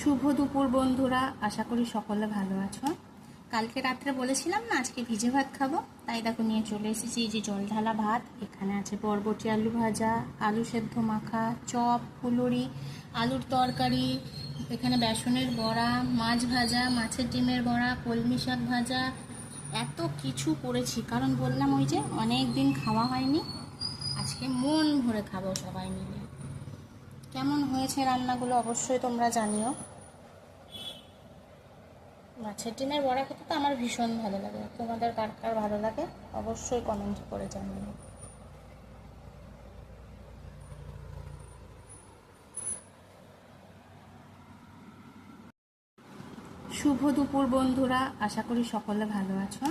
শুভ দুপুর, বন্ধুরা। আশা করি সকলে ভালো আছো। কালকে রাত্রে বলেছিলাম না, আজকে ভিজে ভাত খাব। তাই দেখো, নিয়ে চলে এসেছি এই যে জল ঢালা ভাত। এখানে আছে বরবটি, আলু ভাজা, আলু সেদ্ধ মাখা, চপ, ফুলুরি, আলুর তরকারি, এখানে বেসনের বড়া, মাছ ভাজা, মাছের ডিমের বড়া, কলমি শাক ভাজা। এত কিছু করেছি। কারণ বললাম ওই যে অনেক দিন খাওয়া হয়নি। আজকে মন ভরে খাব সবাই মিলে। কেমন হয়েছে রান্নাগুলো অবশ্যই তোমরা জানিও। মাছের ডিমের বড়া খেতে তো আমার ভীষণ ভালো লাগে। তোমাদের কার কার ভালো লাগে অবশ্যই কমেন্ট করে জানিও। শুভ দুপুর বন্ধুরা, আশা করি সকলে ভালো আছো।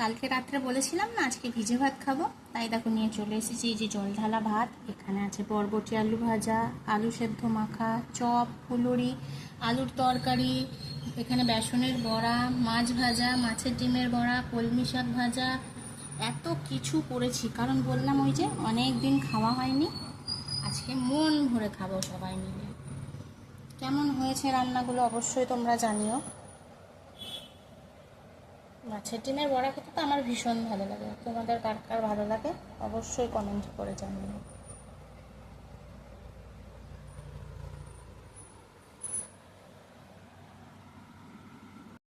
কালকে রাত্রে বলেছিলাম না, আজকে ভিজে ভাত খাব। তাই দেখো নিয়ে চলে এসেছি, এই যে জল ঢালা ভাত। এখানে আছে বরবটি, আলু ভাজা, আলু সেদ্ধ মাখা, চপ, ফুলুরি, আলুর তরকারি, এখানে বেসনের বড়া, মাছ ভাজা, মাছের ডিমের বড়া, কলমি শাক ভাজা। এত কিছু করেছি, কারণ বললাম ওই যে অনেক দিন খাওয়া হয়নি। আজকে মন ভরে খাব সবাই মিলে। কেমন হয়েছে রান্নাগুলো অবশ্যই তোমরা জানিও। মাছের ডিমের বড়া খেতে তো আমার ভীষণ ভালো লাগে। তোমাদের কার কার ভালো লাগে? অবশ্যই কমেন্ট করে জানিও।